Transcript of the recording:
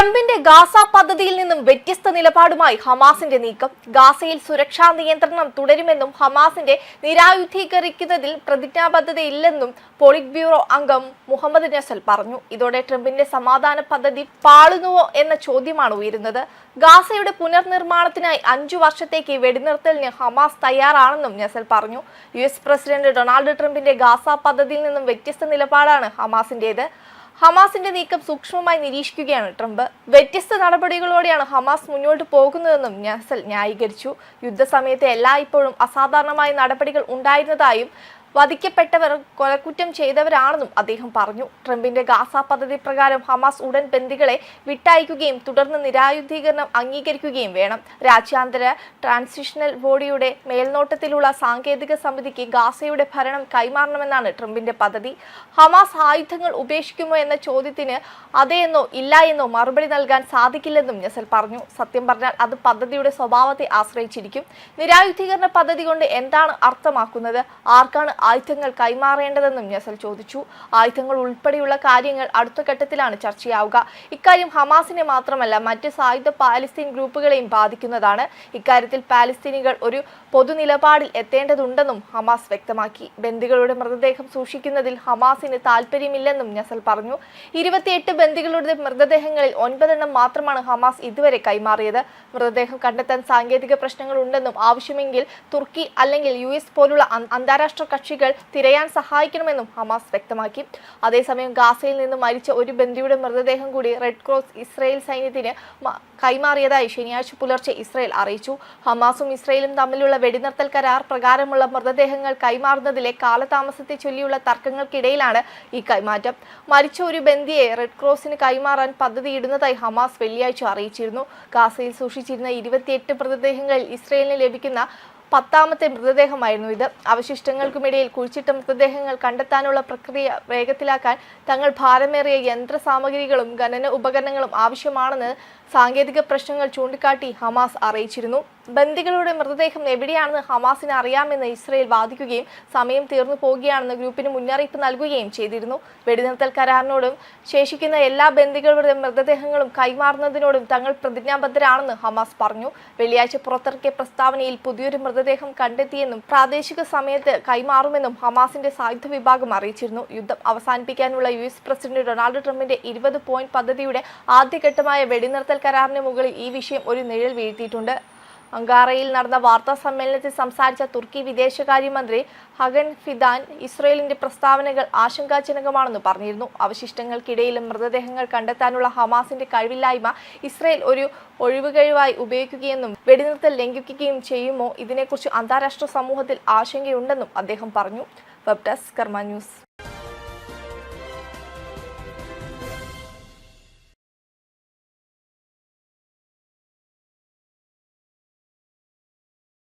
ട്രംപിന്റെ ഗാസ പദ്ധതിയിൽ നിന്നും വ്യത്യസ്ത നിലപാടുമായി ഹമാസിന്റെ നീക്കം. ഗാസയിൽ സുരക്ഷാ നിയന്ത്രണം തുടരുമെന്നും ഹമാസിന്റെ നിരായുധീകരിക്കുന്നതിൽ പ്രതിജ്ഞാബദ്ധതയില്ലെന്നും പോളിറ്റ് ബ്യൂറോ അംഗം മുഹമ്മദ് നസൽ പറഞ്ഞു. ഇതോടെ ട്രംപിന്റെ സമാധാന പദ്ധതി പാളുന്നുവോ എന്ന ചോദ്യമാണ് ഉയരുന്നത്. ഗാസയുടെ പുനർനിർമ്മാണത്തിനായി അഞ്ചു വർഷത്തേക്ക് വെടിനിർത്തലിന് ഹമാസ് തയ്യാറാണെന്നും നസൽ പറഞ്ഞു. യു എസ് പ്രസിഡന്റ് ഡൊണാൾഡ് ട്രംപിന്റെ ഗാസ പദ്ധതിയിൽ നിന്നും വ്യത്യസ്ത നിലപാടാണ് ഹമാസിന്റേത്. ഹമാസിന്റെ നീക്കം സൂക്ഷ്മമായി നിരീക്ഷിക്കുകയാണ് ട്രംപ്. വ്യത്യസ്ത നടപടികളോടെയാണ് ഹമാസ് മുന്നോട്ട് പോകുന്നതെന്നും നസൽ ന്യായീകരിച്ചു. യുദ്ധസമയത്ത് എല്ലായ്പ്പോഴും അസാധാരണമായ നടപടികൾ ഉണ്ടായിരുന്നതായും വധിക്കപ്പെട്ടവർ കൊലക്കുറ്റം ചെയ്തവരാണെന്നും അദ്ദേഹം പറഞ്ഞു. ട്രംപിന്റെ ഗാസ പദ്ധതി പ്രകാരം ഹമാസ് ഉടൻ ബന്ദികളെ വിട്ടയക്കുകയും തുടർന്ന് നിരായുധീകരണം അംഗീകരിക്കുകയും വേണം. രാജ്യാന്തര ട്രാൻസിഷണൽ ബോഡിയുടെ മേൽനോട്ടത്തിലുള്ള സാങ്കേതിക സമിതിക്ക് ഗാസയുടെ ഭരണം കൈമാറണമെന്നാണ് ട്രംപിന്റെ പദ്ധതി. ഹമാസ് ആയുധങ്ങൾ ഉപേക്ഷിക്കുമോ എന്ന ചോദ്യത്തിന് അതെയെന്നോ ഇല്ല എന്നോ മറുപടി നൽകാൻ സാധിക്കില്ലെന്നും നസൽ പറഞ്ഞു. സത്യം പറഞ്ഞാൽ അത് പദ്ധതിയുടെ സ്വഭാവത്തെ ആശ്രയിച്ചിരിക്കും. നിരായുധീകരണ പദ്ധതി കൊണ്ട് എന്താണ് അർത്ഥമാക്കുന്നത്? ആർക്കാണ് ആയുധങ്ങൾ കൈമാറേണ്ടതെന്നും നസൽ ചോദിച്ചു. ആയുധങ്ങൾ ഉൾപ്പെടെയുള്ള കാര്യങ്ങൾ അടുത്ത ഘട്ടത്തിലാണ് ചർച്ചയാവുക. ഇക്കാര്യം ഹമാസിനെ മാത്രമല്ല മറ്റ് സായുധ പാലസ്തീൻ ഗ്രൂപ്പുകളെയും ബാധിക്കുന്നതാണ്. ഇക്കാര്യത്തിൽ പാലസ്തീനികൾ ഒരു പൊതുനിലപാടിൽ എത്തേണ്ടതുണ്ടെന്നും ഹമാസ് വ്യക്തമാക്കി. ബന്ദികളുടെ മൃതദേഹം സൂക്ഷിക്കുന്നതിൽ ഹമാസിന് താല്പര്യമില്ലെന്നും നസൽ പറഞ്ഞു. ഇരുപത്തിയെട്ട് ബന്ദികളുടെ മൃതദേഹങ്ങളിൽ ഒൻപതെണ്ണം മാത്രമാണ് ഹമാസ് ഇതുവരെ കൈമാറിയത്. മൃതദേഹം കണ്ടെത്താൻ സാങ്കേതിക പ്രശ്നങ്ങൾ ഉണ്ടെന്നും ആവശ്യമെങ്കിൽ തുർക്കി അല്ലെങ്കിൽ യു പോലുള്ള അന്താരാഷ്ട്ര അന്താരാഷ്ട്ര കക്ഷികൾ തിരയാൻ സഹായിക്കണമെന്നും ഹമാസ് വ്യക്തമാക്കി. അതേസമയം ഗാസയിൽ നിന്ന് മരിച്ച ഒരു ബന്ധിയുടെ മൃതദേഹം കൂടി റെഡ് ക്രോസ് ഇസ്രായേൽ സൈന്യത്തിന് കൈമാറിയതായി ശനിയാഴ്ച പുലർച്ചെ ഇസ്രായേൽ അറിയിച്ചു. ഹമാസും ഇസ്രായേലും തമ്മിലുള്ള വെടിനിർത്തൽ കരാർ പ്രകാരമുള്ള മൃതദേഹങ്ങൾ കൈമാറുന്നതിലെ കാലതാമസത്തെ ചൊല്ലിയുള്ള തർക്കങ്ങൾക്കിടയിലാണ് ഈ കൈമാറ്റം. മരിച്ച ഒരു ബന്ധിയെ റെഡ് ക്രോസിന് കൈമാറാൻ പദ്ധതിയിടുന്നതായി ഹമാസ് വെള്ളിയാഴ്ച അറിയിച്ചിരുന്നു. ഗാസയിൽ സൂക്ഷിച്ചിരുന്ന ഇരുപത്തിയെട്ട് മൃതദേഹങ്ങളിൽ ഇസ്രയേലിന് ലഭിക്കുന്ന പത്താമത്തെ മൃതദേഹമായിരുന്നു ഇത്. അവശിഷ്ടങ്ങൾക്കുമിടയിൽ കുഴിച്ചിട്ട മൃതദേഹങ്ങൾ കണ്ടെത്താനുള്ള പ്രക്രിയ വേഗത്തിലാക്കാൻ തങ്ങൾ ഭാരമേറിയ യന്ത്ര സാമഗ്രികളും ഖനന ഉപകരണങ്ങളും ആവശ്യമാണെന്ന് സാങ്കേതിക പ്രശ്നങ്ങൾ ചൂണ്ടിക്കാട്ടി ഹമാസ് അറിയിച്ചിരുന്നു. ബന്ദികളുടെ മൃതദേഹം എവിടെയാണെന്ന് ഹമാസിന് അറിയാമെന്ന് ഇസ്രയേൽ വാദിക്കുകയും സമയം തീർന്നു പോകുകയാണെന്ന് ഗ്രൂപ്പിന് മുന്നറിയിപ്പ് നൽകുകയും ചെയ്തിരുന്നു. വെടിനിർത്തൽ കരാറിനോടും ശേഷിക്കുന്ന എല്ലാ ബന്ദികളുടെ മൃതദേഹങ്ങളും കൈമാറുന്നതിനോടും തങ്ങൾ പ്രതിജ്ഞാബദ്ധരാണെന്ന് ഹമാസ് പറഞ്ഞു. വെള്ളിയാഴ്ച പുറത്തിറക്കിയ പ്രസ്താവനയിൽ പുതിയൊരു മൃതദേഹം കണ്ടെത്തിയെന്നും പ്രാദേശിക സമയത്ത് കൈമാറുമെന്നും ഹമാസിന്റെ സായുധ വിഭാഗം അറിയിച്ചിരുന്നു. യുദ്ധം അവസാനിപ്പിക്കാനുള്ള യു എസ് പ്രസിഡന്റ് ഡൊണാൾഡ് ട്രംപിന്റെ ഇരുപത് പോയിന്റ് പദ്ധതിയുടെ ആദ്യഘട്ടമായ വെടിനിർത്തൽ കരാറിന് മുകളിൽ ഈ വിഷയം ഒരു നിഴൽ വീഴ്ത്തിയിട്ടുണ്ട്. അങ്കാറയിൽ നടന്ന വാർത്താ സമ്മേളനത്തിൽ സംസാരിച്ച തുർക്കി വിദേശകാര്യമന്ത്രി ഹഗൻ ഫിദാൻ ഇസ്രയേലിന്റെ പ്രസ്താവനകൾ ആശങ്കാജനകമാണെന്ന് പറഞ്ഞിരുന്നു. അവശിഷ്ടങ്ങൾക്കിടയിലും മൃതദേഹങ്ങൾ കണ്ടെത്താനുള്ള ഹമാസിന്റെ കഴിവില്ലായ്മ ഇസ്രയേൽ ഒരു ഒഴിവുകഴിവായി ഉപയോഗിക്കുകയെന്നും വെടിനിർത്തൽ ലംഘിക്കുകയും ചെയ്യുമോ ഇതിനെക്കുറിച്ച് അന്താരാഷ്ട്ര സമൂഹത്തിൽ ആശങ്കയുണ്ടെന്നും അദ്ദേഹം പറഞ്ഞു. Web desk Karma news.